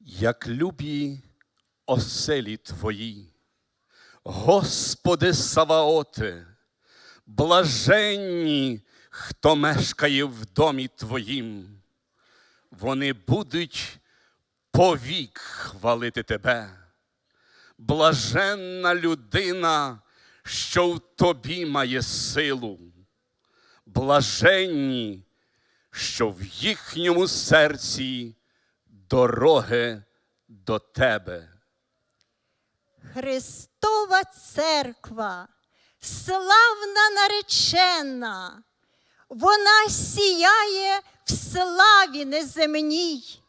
як любі оселі твої, Господи Саваоте, блаженні, хто мешкає в домі Твоїм, вони будуть повік хвалити Тебе. Блаженна людина, що в тобі має силу, блаженні, що в їхньому серці дороги до тебе. Христова церква, славна наречена, вона сіяє в славі неземній,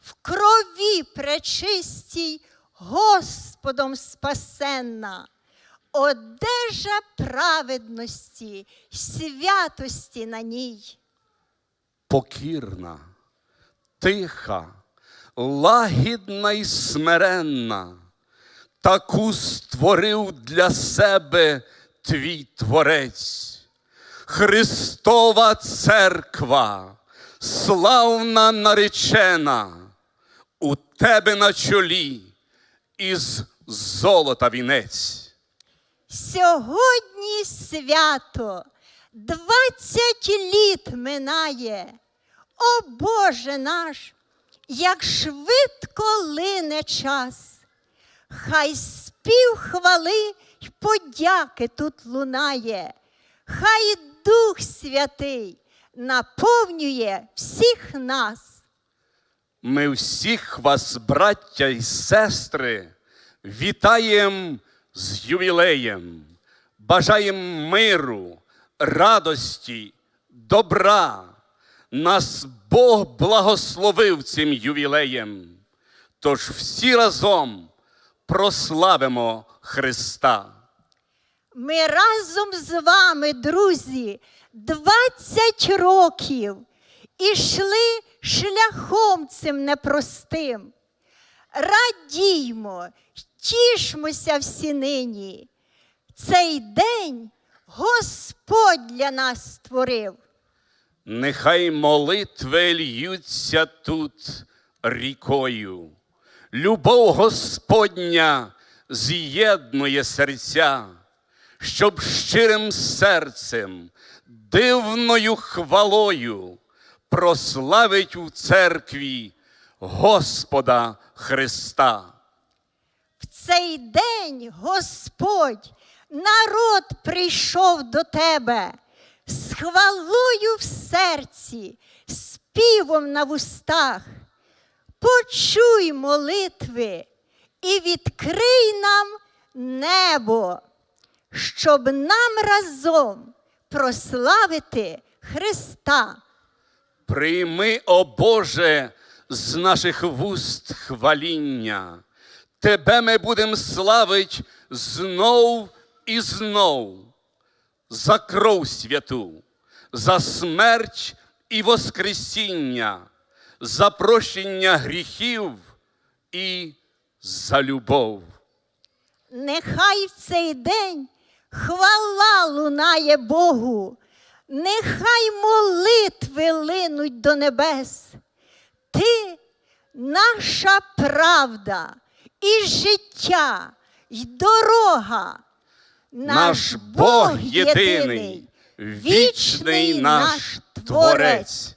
в крові пречистій Господом спасенна, одежа праведності, святості на ній. покірна, тиха, лагідна і смиренна, таку створив для себе твій Творець. Христова церква, славна наречена, у тебе на чолі із золота вінець. Сьогодні свято, двадцять літ минає. О Боже наш, як швидко лине час. Хай спів хвали й подяки тут лунає, хай Дух Святий наповнює всіх нас. Ми всіх вас, браття і сестри, вітаєм з ювілеєм, бажаєм миру, радості, добра. Нас Бог благословив цим ювілеєм. Тож всі разом прославимо Христа. Ми разом з вами, друзі, 20 років ішли шляхом цим непростим. Радіймо, тішмося всі нині. Цей день Господь для нас створив. Нехай молитви льються тут рікою. Любов Господня з'єднує серця, щоб щирим серцем, дивною хвалою прославить у церкві Господа Христа. В цей день Господь, народ прийшов до тебе з хвалою в серці, співом на вустах. Почуй молитви і відкрий нам небо, щоб нам разом прославити Христа. Прийми, о Боже, з наших вуст хваління. Тебе ми будемо славить знов і знов за кров святу, за смерть і воскресіння, за прощення гріхів і за любов. Нехай в цей день хвала лунає Богу, нехай молитви линуть до небес. Ти наша правда і життя, й дорога. Наш Бог єдиний, вічний наш Творець.